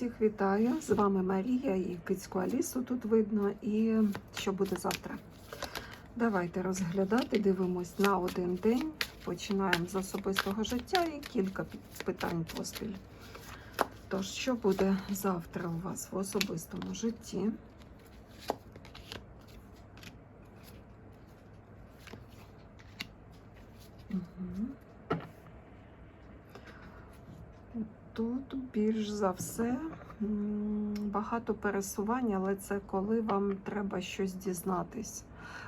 Всіх вітаю! З вами Марія і Кицьку Алісу тут видно. І що буде завтра? Давайте розглядати, дивимось на один день. Починаємо з особистого життя і кілька питань поспіль. Тож, що буде завтра у вас в особистому житті? Угу. Тут більш за все багато пересувань, але це коли вам треба щось дізнатись,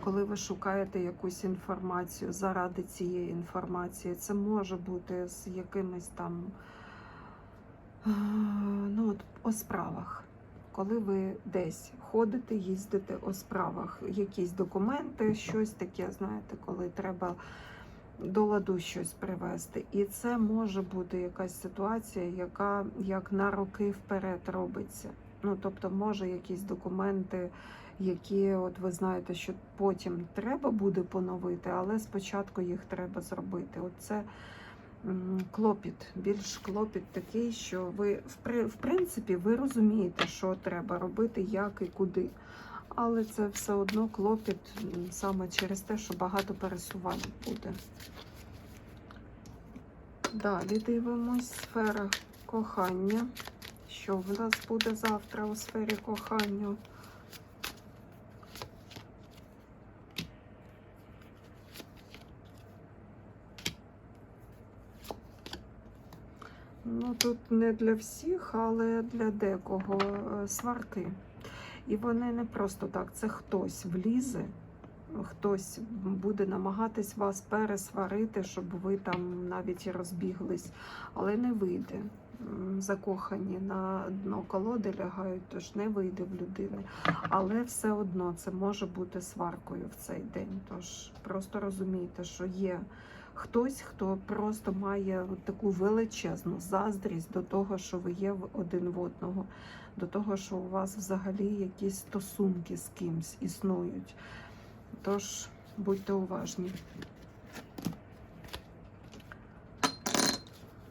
коли ви шукаєте якусь інформацію заради цієї інформації. Це може бути з якимись там е, ну, от, о справах. Коли ви десь ходите, їздите о справах, якісь документи, щось таке, знаєте, коли треба до ладу щось привести. І це може бути якась ситуація, яка як на роки вперед робиться. Ну, тобто, може, якісь документи, які, от ви знаєте, що потім треба буде поновити, але спочатку їх треба зробити. От це клопіт, більш клопіт такий, що ви в принципі ви розумієте, що треба робити, як і куди. Але це все одно клопіт саме через те, що багато пересувань буде. Далі дивимось сфера кохання. Що в нас буде завтра у сфері кохання? Ну, тут не для всіх, але для декого е, сварки. І вони не просто так, це хтось влізе, хтось буде намагатись вас пересварити, щоб ви там навіть розбіглись, але не вийде. Закохані на дно колоди лягають, тож не вийде в людини. Але все одно це може бути сваркою в цей день. Тож просто розумійте, що є хтось, хто просто має таку величезну заздрість до того, що ви є один в одного до того, що у вас взагалі якісь стосунки з кимсь існують. Тож будьте уважні.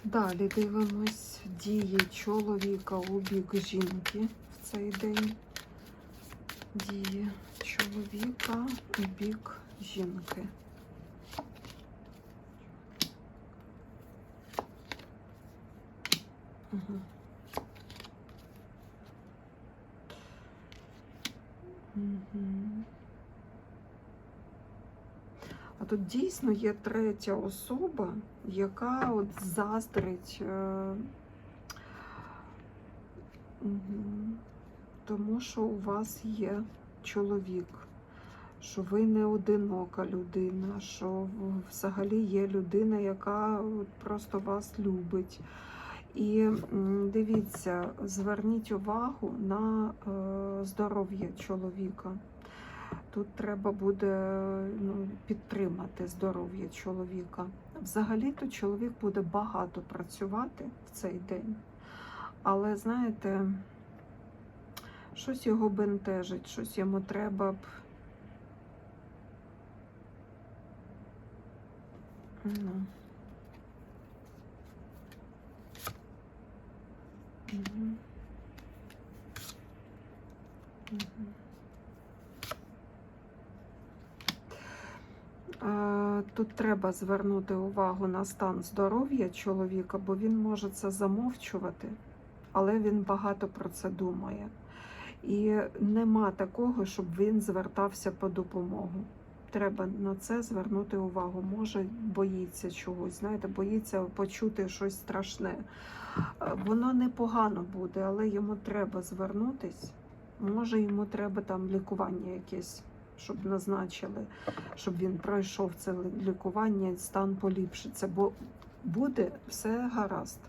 Далі дивимось дії чоловіка у бік жінки в цей день. Дії чоловіка у бік жінки. Угу. А тут дійсно є третя особа, яка от заздрить. Мгм, Тому що у вас є чоловік, що ви не одинока людина, що взагалі є людина, яка просто вас любить. І дивіться, зверніть увагу на е, здоров'я чоловіка. Тут треба буде ну, підтримати здоров'я чоловіка. Взагалі-то чоловік буде багато працювати в цей день, але знаєте, щось його бентежить, щось йому треба б. Ну. Тут треба звернути увагу на стан здоров'я чоловіка, бо він може це замовчувати, але він багато про це думає. І нема такого, щоб він звертався по допомогу. Треба на це звернути увагу. Може, боїться чогось, знаєте, боїться почути щось страшне. Е, Воно непогано буде, але йому треба звернутись. Може, йому треба там лікування якесь, щоб назначили, щоб він пройшов це лікування, і стан поліпшиться, бо буде все гаразд.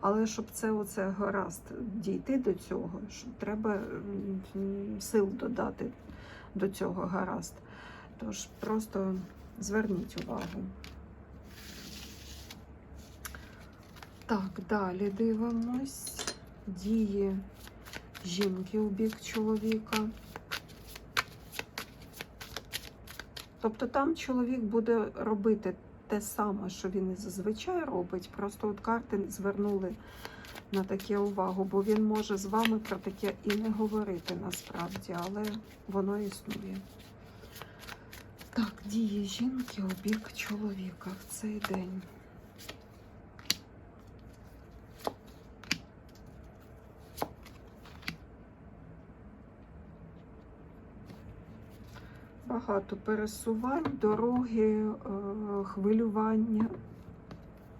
Але щоб це оце гаразд дійти до цього, щоб треба сил додати до цього гаразд. Тож просто зверніть увагу. Так, далі дивимось дії жінки у бік чоловіка. Тобто там чоловік буде робити те саме, що він і зазвичай робить. Просто от карти звернули на таке увагу, бо він може з вами про таке і не говорити насправді, але воно існує. Так, дії жінки у бік чоловіка в цей день. Багато пересувань, дороги, е, хвилювання.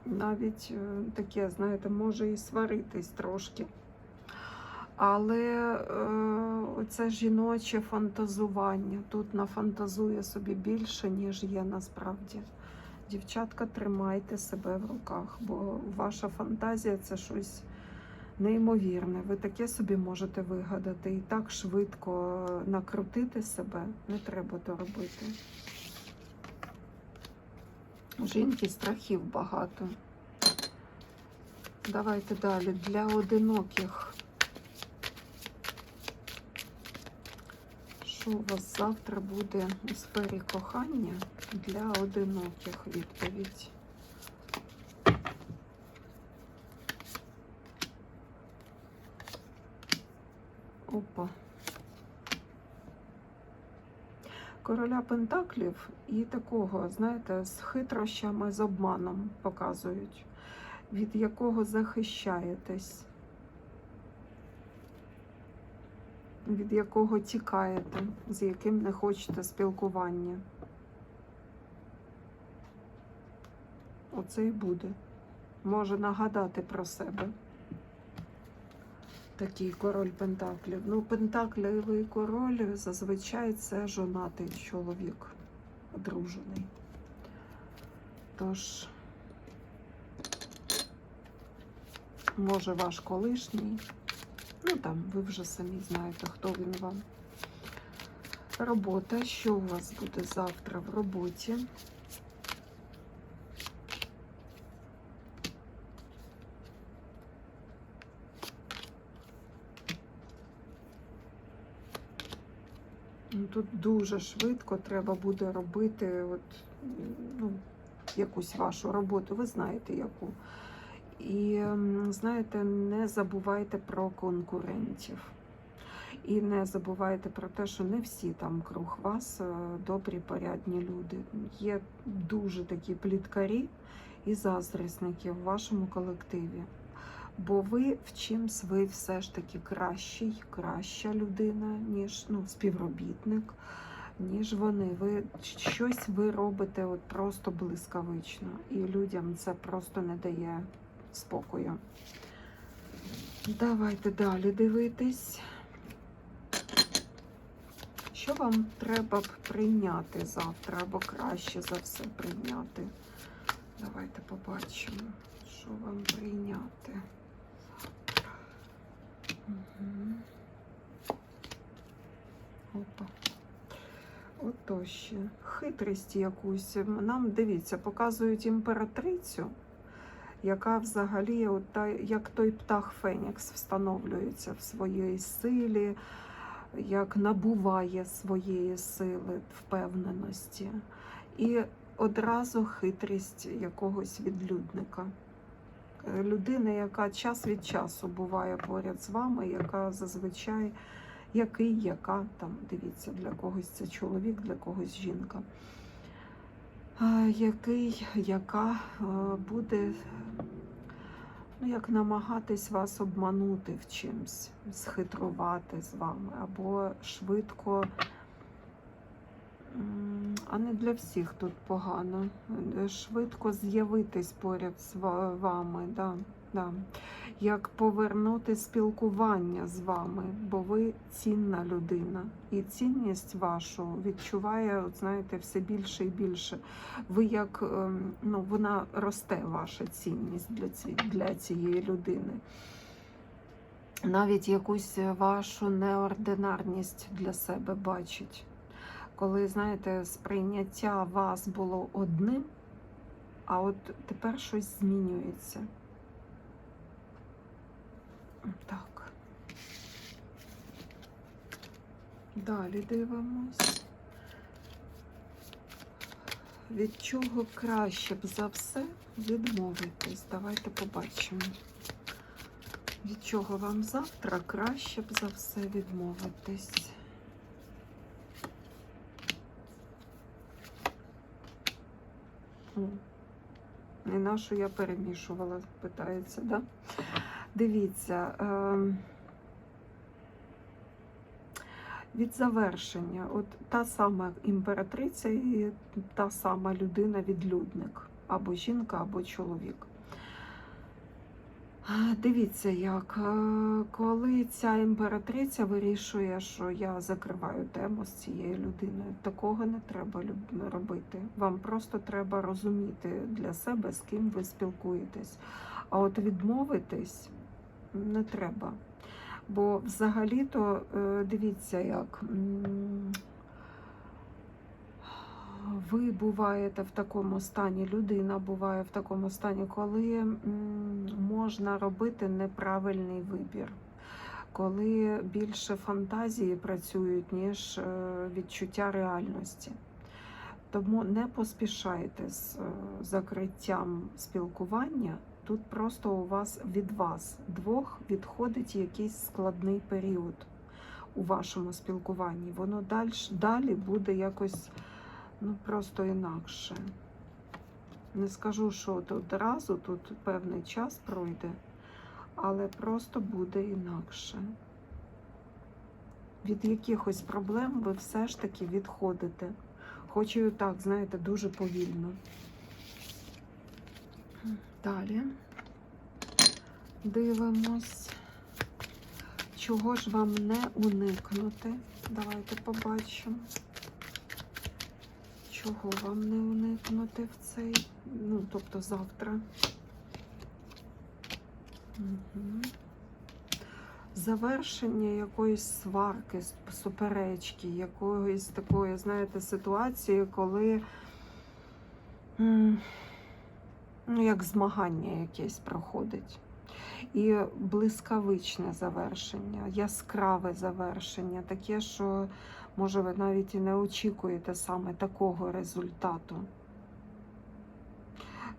Навіть е, таке, знаєте, може і сваритись трошки. Але е, оце жіноче фантазування тут нафантазує собі більше, ніж є насправді. Дівчатка, тримайте себе в руках, бо ваша фантазія це щось неймовірне. Ви таке собі можете вигадати і так швидко накрутити себе. Не треба то робити. У жінки страхів багато. Давайте далі. Для одиноких. Що у вас завтра буде у сфері кохання для одиноких відповідь? Опа. Короля Пентаклів і такого, знаєте, з хитрощами, з обманом показують, від якого захищаєтесь, від якого тікаєте, з яким не хочете спілкування. Оце і буде. Може нагадати про себе. Такий король Пентаклів. Ну, Пентаклівий король зазвичай це жонатий чоловік, одружений. Тож, може, ваш колишній. Ну там, ви вже самі знаєте, хто він вам. Робота. Що у вас буде завтра в роботі? Тут дуже швидко треба буде робити от, ну, якусь вашу роботу, ви знаєте яку. І знаєте, не забувайте про конкурентів. І не забувайте про те, що не всі там круг вас е, добрі, порядні люди. Є дуже такі пліткарі і заздрісники в вашому колективі. Бо ви в чимсь ви все ж таки кращий, краща людина, ніж ну, співробітник, ніж вони. Ви щось ви робите от просто блискавично, і людям це просто не дає спокою. Давайте далі дивитись. Що вам треба б прийняти завтра, або краще за все прийняти? Давайте побачимо, що вам прийняти. Опа. Ото ще. Хитрість якусь. Нам дивіться, показують імператрицю, яка взагалі, от та, як той птах Фенікс, встановлюється в своїй силі, як набуває своєї сили, впевненості. І одразу хитрість якогось відлюдника. Людина, яка час від часу буває поряд з вами, яка зазвичай який, яка там, дивіться, для когось це чоловік, для когось жінка. Який, яка е, буде ну, як намагатись вас обманути в чимсь, схитрувати з вами, або швидко, а не для всіх тут погано, е, швидко з'явитись поряд з вами. Да, да. Як повернути спілкування з вами, бо ви цінна людина, і цінність вашу відчуває, от знаєте, все більше і більше. Ви як ем, ну, вона росте, ваша цінність для ці, для цієї людини. Навіть якусь вашу неординарність для себе бачить. Коли, знаєте, сприйняття вас було одним, а от тепер щось змінюється. Так. Далі дивимось. Від чого краще б за все відмовитись? Давайте побачимо. Від чого вам завтра краще б за все відмовитись? І на що я перемішувала, питається, да? Дивіться. е від завершення, от та сама імператриця і та сама людина-відлюдник, або жінка, або чоловік. Дивіться, як е, коли ця імператриця вирішує, що я закриваю тему з цією людиною, такого не треба робити. Вам просто треба розуміти для себе, з ким ви спілкуєтесь. А от відмовитись не треба. Бо взагалі-то е, дивіться, як ви буваєте в такому стані, людина буває в такому стані, коли можна робити неправильний вибір, коли більше фантазії працюють, ніж е, відчуття реальності. Тому не поспішайте з е, закриттям спілкування. Тут просто у вас від вас двох відходить якийсь складний період у вашому спілкуванні. Воно далі, далі буде якось ну, просто інакше. Не скажу, що от одразу тут певний час пройде, але просто буде інакше. Від якихось проблем ви все ж таки відходите. Хоч і так, знаєте, дуже повільно. Далі дивимось, чого ж вам не уникнути. Давайте побачимо, чого вам не уникнути в цей, ну, тобто завтра. Угу. Завершення якоїсь сварки, суперечки, якоїсь такої, знаєте, ситуації, коли. ну, як змагання якесь проходить. І блискавичне завершення, яскраве завершення, таке, що, може, ви навіть і не очікуєте саме такого результату.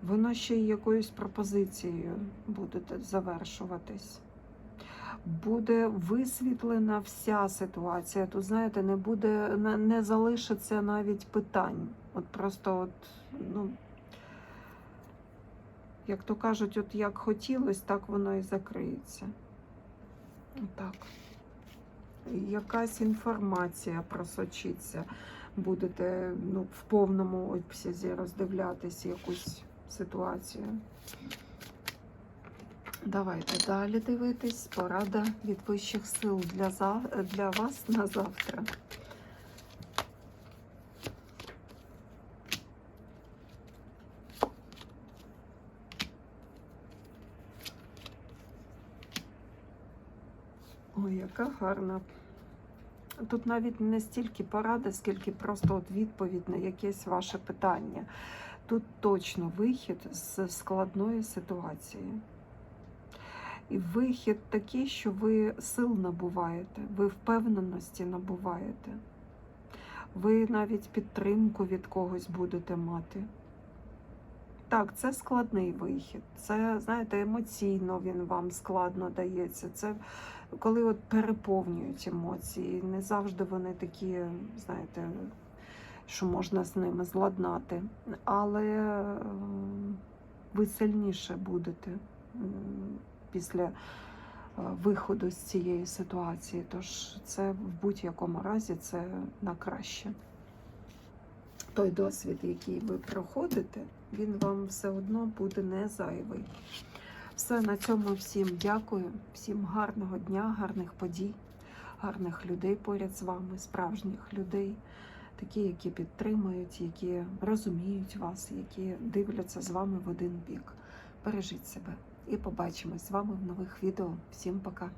Воно ще й якоюсь пропозицією буде завершуватись. Буде висвітлена вся ситуація. Тут, знаєте, не буде, не, залишиться навіть питань. От просто от, ну, як то кажуть, от як хотілося, так воно і закриється. Отак. Якась інформація просочиться. Будете ну, в повному обсязі роздивлятись якусь ситуацію. Давайте далі дивитись. Порада від вищих сил для, за... для вас на завтра. Яка гарна. Тут навіть не стільки порада, скільки просто от відповідь на якесь ваше питання. Тут точно вихід з складної ситуації. І вихід такий, що ви сил набуваєте, ви впевненості набуваєте. Ви навіть підтримку від когось будете мати. Так, це складний вихід. Це, знаєте, емоційно він вам складно дається. Це коли от переповнюють емоції. Не завжди вони такі, знаєте, що можна з ними зладнати. Але ви сильніше будете після е, виходу з цієї ситуації. Тож це в будь-якому разі це на краще. Той досвід, який ви проходите, він вам все одно буде не зайвий. Все на цьому всім дякую, всім гарного дня, гарних подій, гарних людей поряд з вами, справжніх людей, такі, які підтримують, які розуміють вас, які дивляться з вами в один бік. Бережіть себе і побачимось з вами в нових відео. Всім пока!